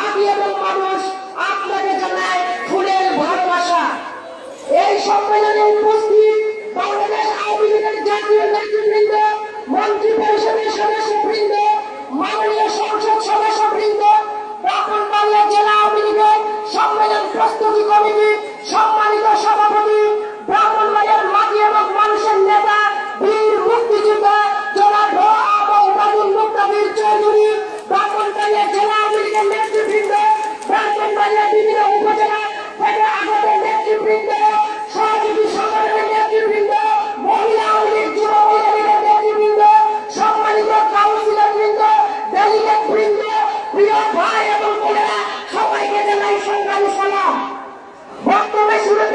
Why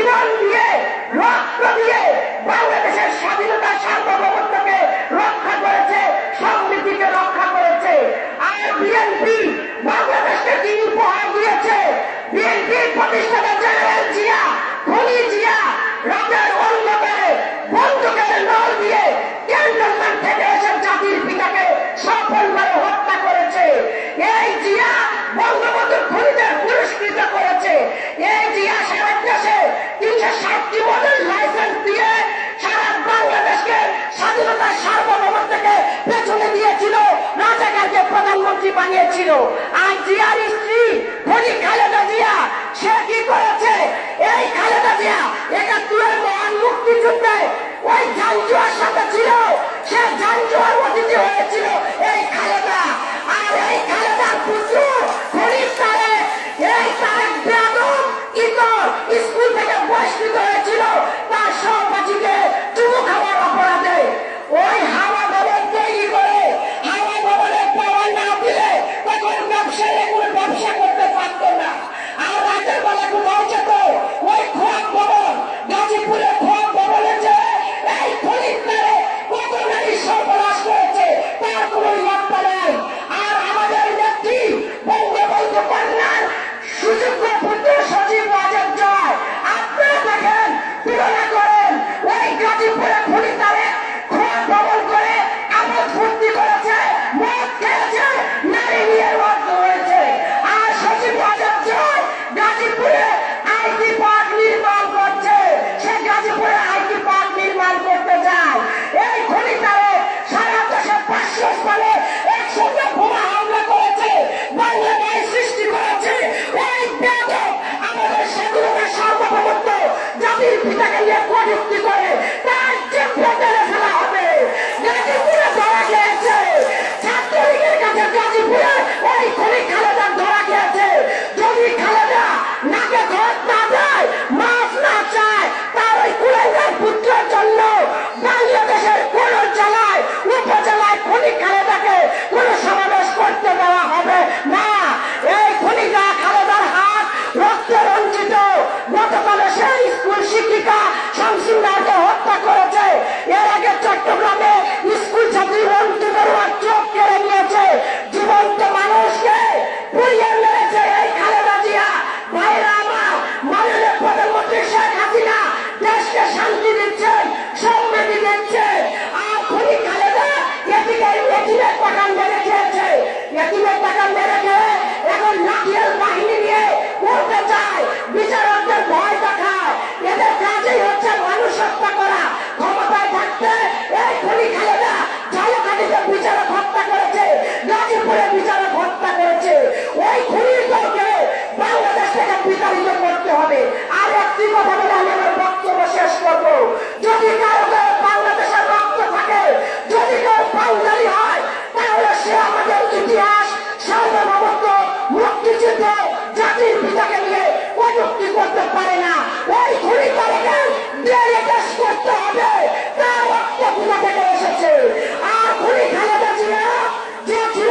জীবন দিয়ে, রক্ত দিয়ে বাংলাদেশের স্বাধীনতা সার্বভৌমত্বকে রক্ষা করেছে সমৃদ্ধিকে রক্ষা করেছে। আর বিএনপি বাংলাদেশকে কি উপহার দিয়েছে? বিএনপি প্রতিষ্ঠাতা জেনারেল জিয়া খনি জিয়া প্রধানমন্ত্রী বানিয়েছিল। আর জিয়ার স্ত্রী খনি খালেদা জিয়া, সে কি করেছে? এই খালেদা জিয়া একাত্তরের মহান মুক্তিযুদ্ধে ওই জাঞ্জুয়ার সাথে ছিল। সে জাঞ্জুয়ার অতিথি হয়েছিল এই খালেদা। আর এই খালেদার পুত্র খনিজ শিক্ষাকে নিয়ে কটুক্তি করে? তার আইনের বাহিনী নিয়ে করতে চায়। বিচারকদের ভয় দেখায়। এদের মানুষ হত্যা করা। ক্ষমতায় থাকতে এই খুনি খালেদা ঝালকাঠিতে বিচারক হত্যা করেছে। গাজীপুরে বিচারক হত্যা করেছে। ওই খুনির দলকে থেকে বিতাড়িত করতে হবে। আর একটি কথা কিছুতে জাতির পিতাকে নিয়ে করতে পারে না। ওই খুনি তালিকার ডেলিকেশ করতে হবে। তার রক্ত কোথা থেকে এসেছে। আর খুনি যে ছিল